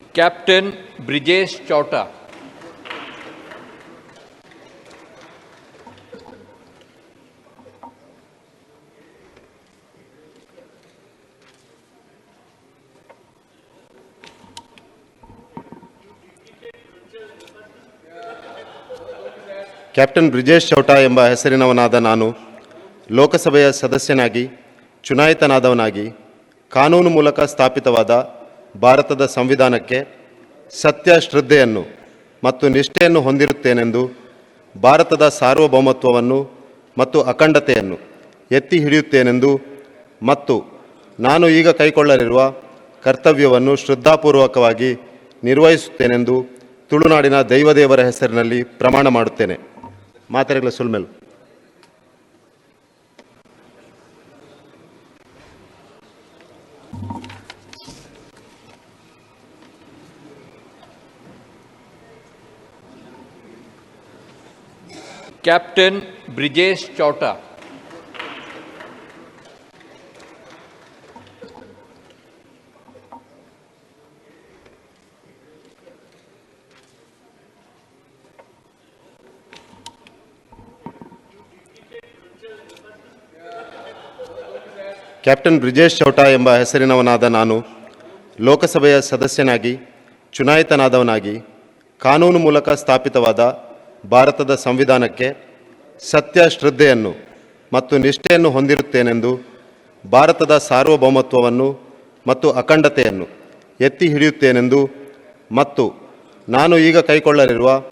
Captain Brijesh Chowta captain Brijesh Chowta ಎಂಬ ಹೆಸರಿನವನಾದ ನಾನು ಲೋಕಸಭೆಯ ಸದಸ್ಯನಾಗಿ, ಚುನಾಯಿತನಾದವನಾಗಿ, ಕಾನೂನು ಮೂಲಕ ಸ್ಥಾಪಿತವಾದ ಭಾರತದ ಸಂವಿಧಾನಕ್ಕೆ ಸತ್ಯ ಶ್ರದ್ಧೆಯನ್ನು ಮತ್ತು ನಿಷ್ಠೆಯನ್ನು ಹೊಂದಿರುತ್ತೇನೆಂದು, ಭಾರತದ ಸಾರ್ವಭೌಮತ್ವವನ್ನು ಮತ್ತು ಅಖಂಡತೆಯನ್ನು ಎತ್ತಿ ಹಿಡಿಯುತ್ತೇನೆಂದು ಮತ್ತು ನಾನು ಈಗ ಕೈಗೊಳ್ಳಲಿರುವ ಕರ್ತವ್ಯವನ್ನು ಶ್ರದ್ಧಾಪೂರ್ವಕವಾಗಿ ನಿರ್ವಹಿಸುತ್ತೇನೆಂದು ತುಳುನಾಡಿನ ದೈವದೇವರ ಹೆಸರಿನಲ್ಲಿ ಪ್ರಮಾಣ ಮಾಡುತ್ತೇನೆ. ಮಾತ್ರೆಗಳ ಸುಲ್ಮೆಲು Captain ಬ್ರಿಜೇಶ್ ಚೌಟಾ ಕ್ಯಾಪ್ಟನ್ ಬ್ರಿಜೇಶ್ ಚೌಟಾ ಎಂಬ ಹೆಸರಿನವನಾದ ನಾನು ಲೋಕಸಭೆಯ ಸದಸ್ಯನಾಗಿ, ಚುನಾಯಿತನಾದವನಾಗಿ, ಕಾನೂನು ಮೂಲಕ ಸ್ಥಾಪಿತವಾದ ಭಾರತದ ಸಂವಿಧಾನಕ್ಕೆ ಸತ್ಯ ಶ್ರದ್ಧೆಯನ್ನು ಮತ್ತು ನಿಷ್ಠೆಯನ್ನು ಹೊಂದಿರುತ್ತೇನೆಂದು, ಭಾರತದ ಸಾರ್ವಭೌಮತ್ವವನ್ನು ಮತ್ತು ಅಖಂಡತೆಯನ್ನು ಎತ್ತಿ ಹಿಡಿಯುತ್ತೇನೆಂದು ಮತ್ತು ನಾನು ಈಗ ಕೈಗೊಳ್ಳಲಿರುವ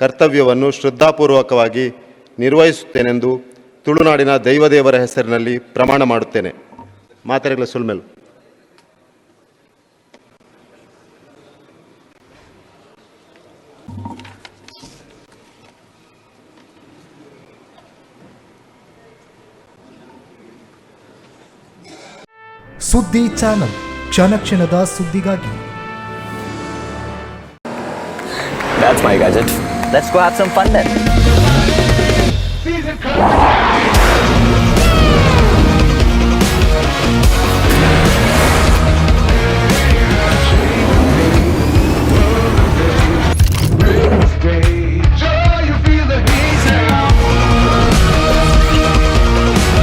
ಕರ್ತವ್ಯವನ್ನು ಶ್ರದ್ಧಾಪೂರ್ವಕವಾಗಿ ನಿರ್ವಹಿಸುತ್ತೇನೆಂದು ತುಳುನಾಡಿನ ದೈವದೇವರ ಹೆಸರಿನಲ್ಲಿ ಪ್ರಮಾಣ ಮಾಡುತ್ತೇನೆ. ಮಾತರೆಗಳ ಸುಲ್ಮೆಲು ಸುದ್ದಿ ಚಾನಲ್ ಕ್ಷಣ ಕ್ಷಣದ ಸುದ್ದಿಗಾಗಿ That's my gadget. Let's go have some fun then.